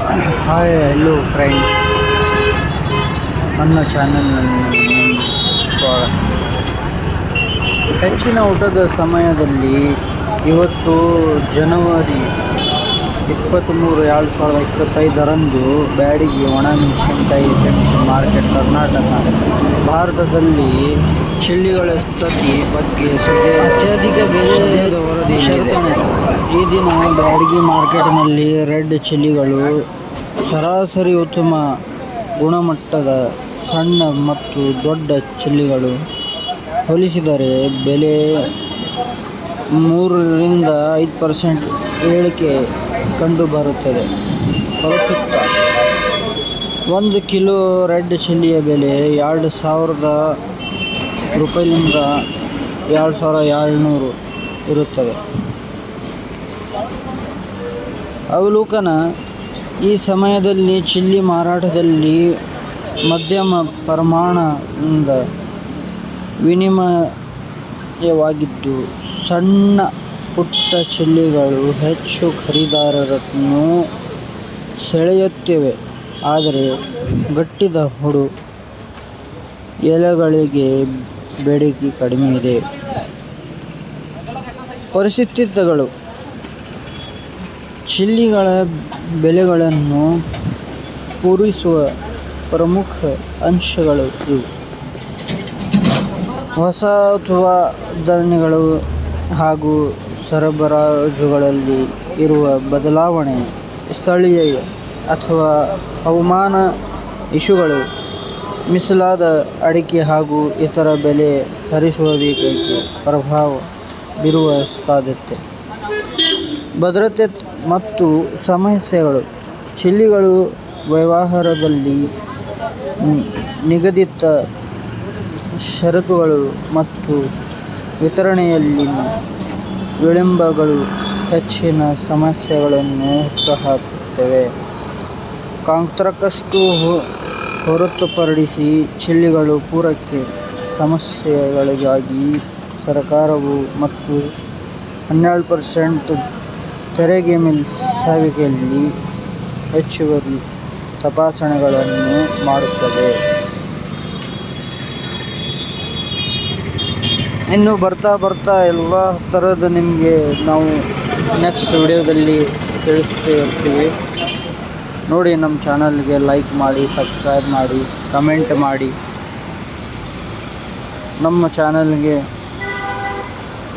Hi hello friends ನನ್ನ ಚಾನಲ್ನಲ್ಲಿ ಹೆಚ್ಚಿನ ಊಟದ ಸಮಯದಲ್ಲಿ ಇವತ್ತು ಜನವರಿ ಇಪ್ಪತ್ತ್ಮೂರು, ಎರಡು ಸಾವಿರದ ಇಪ್ಪತ್ತೈದರಂದು ಬ್ಯಾಡಿಗೆ ಒಣ ಮೆಣಸಿನಕಾಯಿ ಫ್ರೆಂಡ್ಸ್ ಮಾರ್ಕೆಟ್ ಕರ್ನಾಟಕ, ಭಾರತದಲ್ಲಿ ಚಿಲ್ಲಿಗಳ ಸ್ಥಿತಿ ಬಗ್ಗೆ ಸುದ್ದಿ ಅತ್ಯಧಿಕ ಬೆಲೆ ಈ ದಿನ ಬ್ಯಾಡಗಿ ಮಾರ್ಕೆಟ್ನಲ್ಲಿ ರೆಡ್ ಚಿಲ್ಲಿಗಳು ಸರಾಸರಿ ಉತ್ತಮ ಗುಣಮಟ್ಟದ ಸಣ್ಣ ಮತ್ತು ದೊಡ್ಡ ಚಿಲ್ಲಿಗಳು ಹೋಲಿಸಿದರೆ ಬೆಲೆ ಮೂರರಿಂದ ಐದು ಪರ್ಸೆಂಟ್ ಏಳಿಕೆ ಕಂಡುಬರುತ್ತದೆ. ಒಂದು ಕಿಲೋ ರೆಡ್ ಚಿಲ್ಲಿಯ ಬೆಲೆ ಎರಡು ಸಾವಿರದ ರೂಪಾಯಿಲಿಂದ ಎರಡು ಸಾವಿರ ಏಳ್ನೂರು ಇರುತ್ತದೆ. ಅವಲೋಕನ ಈ ಸಮಯದಲ್ಲಿ ಚಿಲ್ಲಿ ಮಾರಾಟದಲ್ಲಿ ಮಧ್ಯಮ ಪ್ರಮಾಣದ ವಿನಿಮಯವಾಗಿದ್ದು, ಸಣ್ಣ ಪುಟ್ಟ ಚಿಲ್ಲಿಗಳು ಹೆಚ್ಚು ಖರೀದಾರರನ್ನು ಸೆಳೆಯುತ್ತಿವೆ. ಆದರೆ ಗಟ್ಟಿದ ಹುಡು ಎಲೆಗಳಿಗೆ ಬೇಡಿಕೆ ಕಡಿಮೆ ಇದೆ. ಪರಿಸ್ಥಿತಿಗಳು. ಚಿಲ್ಲಿಗಳ ಬೆಲೆಗಳನ್ನು ಪೂರೈಸುವ ಪ್ರಮುಖ ಅಂಶಗಳು ಇವು. ಹೊಸ ಉತ್ಪಾದನೆಗಳು ಹಾಗೂ ಸರಬರಾಜುಗಳಲ್ಲಿ ಇರುವ ಬದಲಾವಣೆ ಸ್ಥಳೀಯ ಅಥವಾ ಹವಾಮಾನ ಇಶ್ಯೂಗಳು ಮೀಸಲಾದ ಅಡಿಕೆ ಹಾಗೂ ಇತರ ಬೆಲೆ ಹರಿಸುವುದಕ್ಕೆ ಪ್ರಭಾವ ಬೀರುವ ಸಾಧ್ಯತೆ ಭದ್ರತೆ ಮತ್ತು ಸಮಸ್ಯೆಗಳು, ಚಿಲ್ಲಿಗಳು ವ್ಯವಹಾರದಲ್ಲಿ ನಿಗದಿತ ಷರತ್ತುಗಳು ಮತ್ತು ವಿತರಣೆಯಲ್ಲಿನ ವಿಳಂಬಗಳು ಹೆಚ್ಚಿನ ಸಮಸ್ಯೆಗಳನ್ನು ಹುಟ್ಟುಹಾಕುತ್ತವೆ. ಕಾಂಟ್ರಾಕ್ಟಷ್ಟು ಹೊರತುಪಡಿಸಿ ಚಿಲ್ಲಿಗಳು ಪೂರಕ್ಕೆ ಸಮಸ್ಯೆಗಳಿಗಾಗಿ ಸರ್ಕಾರವು ಮತ್ತು ಹನ್ನೆರಡು ಪರ್ಸೆಂಟ್ ತೆರಿಗೆ ಮೇಲ್ವಿಚಾರಣೆಯಲ್ಲಿ ಹೆಚ್ಚುವರಿ ತಪಾಸಣೆಗಳನ್ನು ಮಾಡುತ್ತದೆ. ಇನ್ನು ಬರ್ತಾ ಬರ್ತಾ ಎಲ್ಲ ಥರದ ನಿಮಗೆ ನಾವು ನೆಕ್ಸ್ಟ್ ವಿಡಿಯೋದಲ್ಲಿ ತಿಳಿಸ್ತಾ ಇರ್ತೀವಿ. ನೋಡಿ ನಮ್ಮ ಚಾನಲ್ಗೆ ಲೈಕ್ ಮಾಡಿ ಸಬ್ಸ್ಕ್ರೈಬ್ ಮಾಡಿ ಕಮೆಂಟ್ ಮಾಡಿ. ನಮ್ಮ ಚಾನಲ್ಗೆ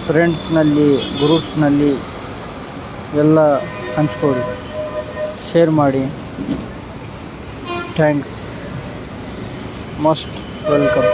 ಫ್ರೆಂಡ್ಸ್ನಲ್ಲಿ ಗ್ರೂಪ್ಸ್ನಲ್ಲಿ ಎಲ್ಲ ಹಂಚ್ಕೊಳ್ಳಿ. ಶೇರ್ ಮಾಡಿ. Thanks most welcome